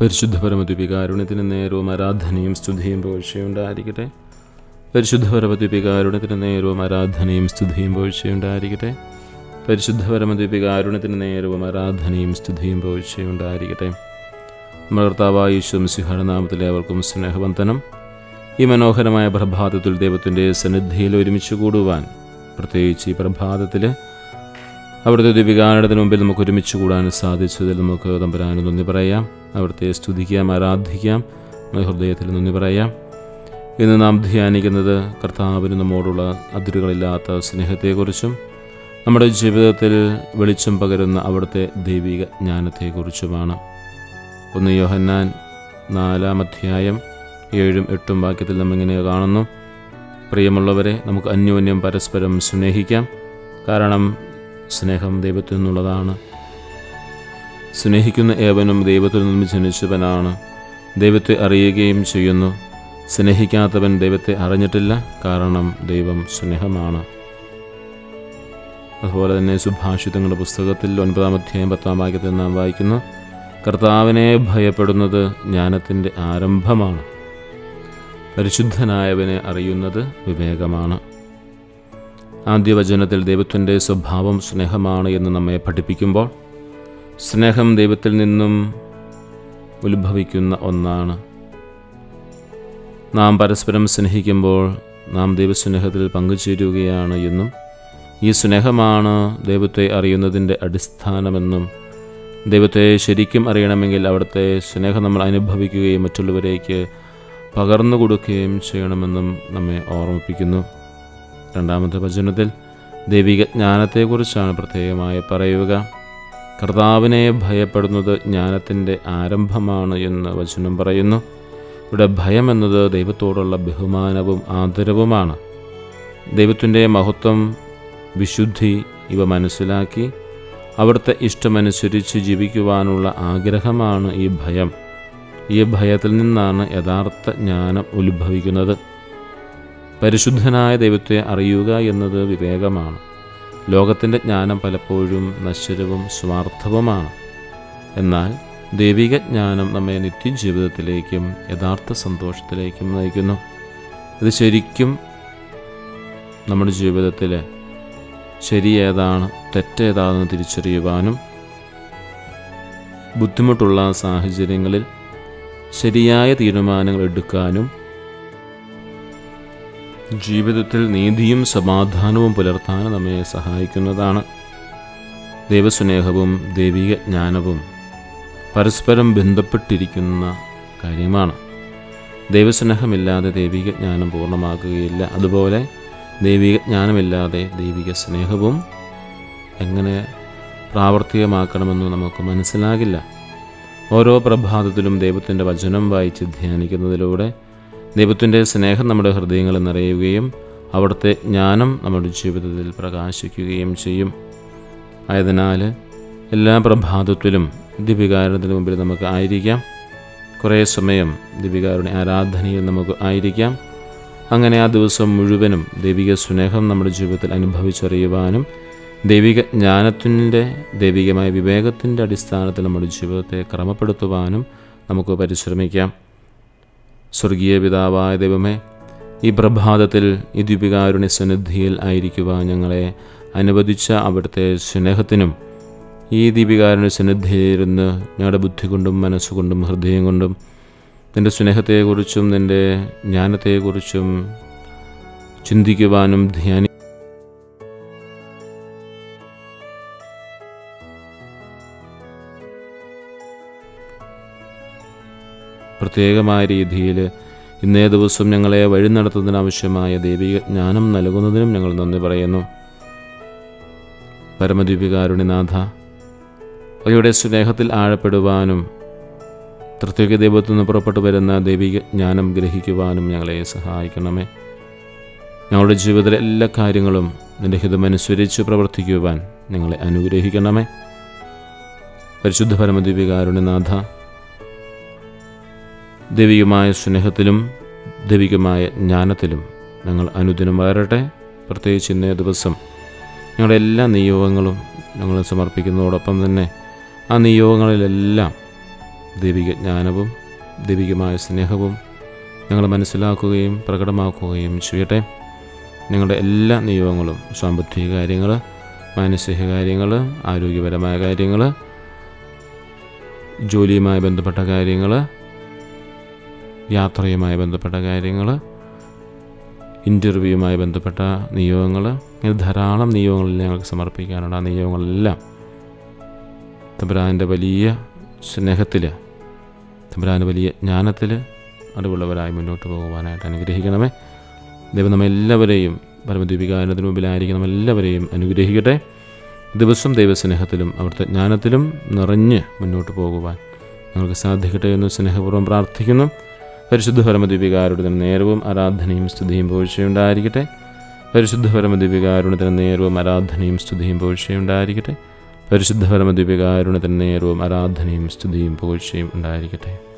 പരിശുദ്ധ പരമദ്വീപികാരുണ്യത്തിന് നേരവും ആരാധനയും സ്തുതിയും പോഴ്ചയുണ്ടായിരിക്കട്ടെ. പരിശുദ്ധ പരമദ്വീപികാരുണ്യത്തിന് നേരവും ആരാധനയും സ്തുതിയും പോഴ്ചയുണ്ടായിരിക്കട്ടെ. പരിശുദ്ധ പരമദ്വീപികാരുണ്യത്തിന് നേരവും ആരാധനയും സ്തുതിയും പോഴ്ചയുണ്ടായിരിക്കട്ടെ. നമ്മുടെ ഈശ്വരം സിഹാരനാമത്തിലെ അവർക്കും സ്നേഹവന്ദനം. ഈ മനോഹരമായ പ്രഭാതത്തിൽ ദൈവത്തിന്റെ സന്നിധിയിൽ ഒരുമിച്ച് കൂടുവാൻ പ്രത്യേകിച്ച് ഈ പ്രഭാതത്തിൽ അവിടുത്തെ ദീപികാരണത്തിന് മുമ്പിൽ നമുക്ക് ഒരുമിച്ച് കൂടാൻ സാധിച്ചതിൽ നമുക്ക് തമ്പരാനും നന്ദി പറയാം. അവിടുത്തെ സ്തുതിക്കാം ആരാധിക്കാം. ഹൃദയത്തിൽ നന്ദി പറയാം. ഇന്ന് നാം ധ്യാനിക്കുന്നത് കർത്താവിന് നമ്മോടുള്ള അതിരുകളില്ലാത്ത സ്നേഹത്തെക്കുറിച്ചും നമ്മുടെ ജീവിതത്തിൽ വെളിച്ചം പകരുന്ന അവിടുത്തെ ദൈവിക ജ്ഞാനത്തെക്കുറിച്ചുമാണ്. ഒന്ന് യോഹന്നാൻ നാലാം അധ്യായം ഏഴും എട്ടും വാക്യത്തിൽ നമ്മിങ്ങനെ കാണുന്നു. പ്രിയമുള്ളവരെ നമുക്ക് അന്യോന്യം പരസ്പരം സ്നേഹിക്കാം. കാരണം സ്നേഹം ദൈവത്തിൽ നിന്നുള്ളതാണ്. സ്നേഹിക്കുന്ന ഏവനും ദൈവത്തിൽ നിന്നും ജനിച്ചവനാണ്. ദൈവത്തെ അറിയുകയും ചെയ്യുന്നു. സ്നേഹിക്കാത്തവൻ ദൈവത്തെ അറിഞ്ഞിട്ടില്ല. കാരണം ദൈവം സ്നേഹമാണ്. അതുപോലെ തന്നെ സുഭാഷിതങ്ങളുടെ പുസ്തകത്തിൽ ഒൻപതാം അധ്യായം പത്താം വാക്യത്തിൽ നാം വായിക്കുന്നു കർത്താവിനെ ഭയപ്പെടുന്നത് ജ്ഞാനത്തിന്റെ ആരംഭമാണ്. പരിശുദ്ധനായവനെ അറിയുന്നത് വിവേകമാണ്. ആദ്യവചനത്തിൽ ദൈവത്തിന്റെ സ്വഭാവം സ്നേഹമാണ് എന്ന് നമ്മെ പഠിപ്പിക്കുമ്പോൾ സ്നേഹം ദൈവത്തിൽ നിന്നും ഉത്ഭവിക്കുന്ന ഒന്നാണ്. നാം പരസ്പരം സ്നേഹിക്കുമ്പോൾ നാം ദൈവസ്നേഹത്തിൽ പങ്കുചേരുകയാണ് എന്നും ഈ സ്നേഹമാണ് ദൈവത്തെ അറിയുന്നതിന്റെ അടിസ്ഥാനമെന്നും ദൈവത്തെ ശരിക്കും അറിയണമെങ്കിൽ അവിടുത്തെ സ്നേഹം നമ്മൾ അനുഭവിക്കുകയും മറ്റുള്ളവരേക്ക് പകർന്നു കൊടുക്കുകയും ചെയ്യണമെന്നും നമ്മെ ഓർമ്മിപ്പിക്കുന്നു. രണ്ടാമത്തെ വചനത്തിൽ ദൈവിക ജ്ഞാനത്തെക്കുറിച്ചാണ് പ്രത്യേകമായി പറയുക. കർത്താവിനെ ഭയപ്പെടുന്നത് ജ്ഞാനത്തിന്റെ ആരംഭമാണ് എന്ന് വചനം പറയുന്നു. ഇവിടെ ഭയം എന്നത് ദൈവത്തോടുള്ള ബഹുമാനവും ആദരവുമാണ്. ദൈവത്തിന്റെ മഹത്വം വിശുദ്ധി ഇവ മനസ്സിലാക്കി അവിടുത്തെ ഇഷ്ടമനുസരിച്ച് ജീവിക്കുവാനുള്ള ആഗ്രഹമാണ് ഈ ഭയം. ഈ ഭയത്തിൽ നിന്നാണ് യഥാർത്ഥ ജ്ഞാനം ഉത്ഭവിക്കുന്നത്. പരിശുദ്ധനായ ദൈവത്തെ അറിയുക എന്നത് വിവേകമാണ്. ലോകത്തിന്റെ ജ്ഞാനം പലപ്പോഴും നശ്വരവും സ്വാർത്ഥവുമാണ്. എന്നാൽ ദൈവിക ജ്ഞാനം നമ്മെ നിത്യജീവിതത്തിലേക്കും യഥാർത്ഥ സന്തോഷത്തിലേക്കും നയിക്കുന്നു. ഇത് ശരിക്കും നമ്മുടെ ജീവിതത്തിൽ ശരിയേതാണ് തെറ്റേതാണെന്ന് തിരിച്ചറിയുവാനും ബുദ്ധിമുട്ടുള്ള സാഹചര്യങ്ങളിൽ ശരിയായ തീരുമാനങ്ങൾ എടുക്കാനും ജീവിതത്തിൽ നീതിയും സമാധാനവും പുലർത്താൻ നമ്മെ സഹായിക്കുന്നതാണ്. ദൈവസ്നേഹവും ദൈവിക ജ്ഞാനവും പരസ്പരം ബന്ധപ്പെട്ടിരിക്കുന്ന കാര്യമാണ്. ദൈവസ്നേഹമില്ലാതെ ദൈവിക ജ്ഞാനം പൂർണമാക്കുകയില്ല. അതുപോലെ ദൈവിക ജ്ഞാനമില്ലാതെ ദൈവിക സ്നേഹവും എങ്ങനെ പ്രാവർത്തികമാക്കണമെന്ന് നമുക്ക് മനസ്സിലാകില്ല. ഓരോ പ്രഭാതത്തിലും ദൈവത്തിന്റെ വചനം വായിച്ച് ധ്യാനിക്കുന്നതിലൂടെ ദൈവത്തിന്റെ സ്നേഹം നമ്മുടെ ഹൃദയങ്ങളിൽ നിറയുകയും അവിടുത്തെ ജ്ഞാനം നമ്മുടെ ജീവിതത്തിൽ പ്രകാശിക്കുകയും ചെയ്യും. ആയതിനാൽ എല്ലാ പ്രഭാതത്തിലും ദിവികാരത്തിന് മുമ്പിൽ നമുക്ക് ആയിരിക്കാം. കുറേ സമയം ദിപികാരുടെ ആരാധനയിൽ നമുക്ക് ആയിരിക്കാം. അങ്ങനെ ആ ദിവസം മുഴുവനും ദൈവിക സ്നേഹം നമ്മുടെ ജീവിതത്തിൽ അനുഭവിച്ചറിയുവാനും ദൈവിക ജ്ഞാനത്തിന്റെ ദൈവികമായ വിവേകത്തിന്റെ അടിസ്ഥാനത്തിൽ നമ്മുടെ ജീവിതത്തെ ക്രമപ്പെടുത്തുവാനും നമുക്ക് പരിശ്രമിക്കാം. സ്വർഗീയ പിതാവായ ദൈവമേ ഈ പ്രഭാതത്തിൽ ഈ ദീപികാരുണ്യ സന്നിധിയിൽ ആയിരിക്കുവാൻ ഞങ്ങളെ അനുവദിച്ച അവിടുത്തെ സ്നേഹത്തിനും ഈ ദീപികാരുണ്യ സന്നിധിയിലിരുന്ന് ഞങ്ങളുടെ ബുദ്ധി കൊണ്ടും മനസ്സുകൊണ്ടും ഹൃദയം കൊണ്ടും നിന്റെ സ്നേഹത്തെക്കുറിച്ചും നിന്റെ ജ്ഞാനത്തെക്കുറിച്ചും ചിന്തിക്കുവാനും ധ്യാനി പ്രത്യേകമായ രീതിയിൽ ഇന്നേ ദിവസം ഞങ്ങളെ വഴി നടത്തുന്നതിനാവശ്യമായ ദൈവിക ജ്ഞാനം നൽകുന്നതിനും ഞങ്ങൾ നന്ദി പറയുന്നു. പരമദ്വീപികാരുണിനാഥ അവയുടെ സ്നേഹത്തിൽ ആഴപ്പെടുവാനും പ്രത്യേക ദൈവത്തിൽ നിന്ന് പുറപ്പെട്ടു വരുന്ന ദൈവിക ജ്ഞാനം ഗ്രഹിക്കുവാനും ഞങ്ങളെ സഹായിക്കണമേ. ഞങ്ങളുടെ ജീവിതത്തിലെ എല്ലാ കാര്യങ്ങളും നിന്റെ ഹിതമനുസരിച്ച് പ്രവർത്തിക്കുവാൻ ഞങ്ങളെ അനുഗ്രഹിക്കണമേ. പരിശുദ്ധ പരമദീപികാരുണിനാഥ ദൈവികമായ സ്നേഹത്തിലും ദൈവികമായ ജ്ഞാനത്തിലും ഞങ്ങൾ അനുദിനം വളരട്ടെ. പ്രത്യേകിച്ച് ഇന്നേ ദിവസം ഞങ്ങളുടെ എല്ലാ നിയോഗങ്ങളും ഞങ്ങൾ സമർപ്പിക്കുന്നതോടൊപ്പം തന്നെ ആ നിയോഗങ്ങളിലെല്ലാം ദൈവിക ജ്ഞാനവും ദൈവികമായ സ്നേഹവും ഞങ്ങൾ മനസ്സിലാക്കുകയും പ്രകടമാക്കുകയും ചെയ്യട്ടെ. ഞങ്ങളുടെ എല്ലാ നിയോഗങ്ങളും സാമ്പത്തിക കാര്യങ്ങൾ മാനസിക കാര്യങ്ങൾ ആരോഗ്യപരമായ കാര്യങ്ങൾ ജോലിയുമായി ബന്ധപ്പെട്ട കാര്യങ്ങൾ യാത്രയുമായി ബന്ധപ്പെട്ട കാര്യങ്ങൾ ഇന്റർവ്യൂവുമായി ബന്ധപ്പെട്ട നിയോഗങ്ങൾ ഇങ്ങനെ ധാരാളം നിയോഗങ്ങളിൽ ഞങ്ങൾക്ക് സമർപ്പിക്കാനുണ്ട്. ആ നിയോഗങ്ങളെല്ലാം തമ്പുരാന്റെ വലിയ സ്നേഹത്തിൽ തമ്പുരാന്റെ വലിയ ജ്ഞാനത്തിൽ അറിവുള്ളവരായി മുന്നോട്ട് പോകുവാനായിട്ട് അനുഗ്രഹിക്കണമേ. ദൈവം നമ്മെല്ലാവരെയും പരമദ്വീപികാരണത്തിന് മുമ്പിലായിരിക്കും എല്ലാവരെയും അനുഗ്രഹിക്കട്ടെ. ദിവസം ദൈവസ്നേഹത്തിലും അവിടുത്തെ ജ്ഞാനത്തിലും നിറഞ്ഞ് മുന്നോട്ട് പോകുവാൻ ഞങ്ങൾക്ക് സാധിക്കട്ടെ എന്ന് സ്നേഹപൂർവം പ്രാർത്ഥിക്കുന്നു. പരിശുദ്ധ പരമദ്വീപികാരുടെ തന്നെ നേരവും ആരാധനയും സ്തുതിയും പോഴ്ചയുണ്ടായിരിക്കട്ടെ. പരിശുദ്ധ പരമദ്വീപികാരുടെ തന്നെ നേരവും ആരാധനയും സ്തുതിയും പോഴ്ചയുണ്ടായിരിക്കട്ടെ. പരിശുദ്ധ പരമദ്വീപികാരുടെ തന്നെ നേരവും ആരാധനയും സ്തുതിയും പോഴ്ചയും ഉണ്ടായിരിക്കട്ടെ.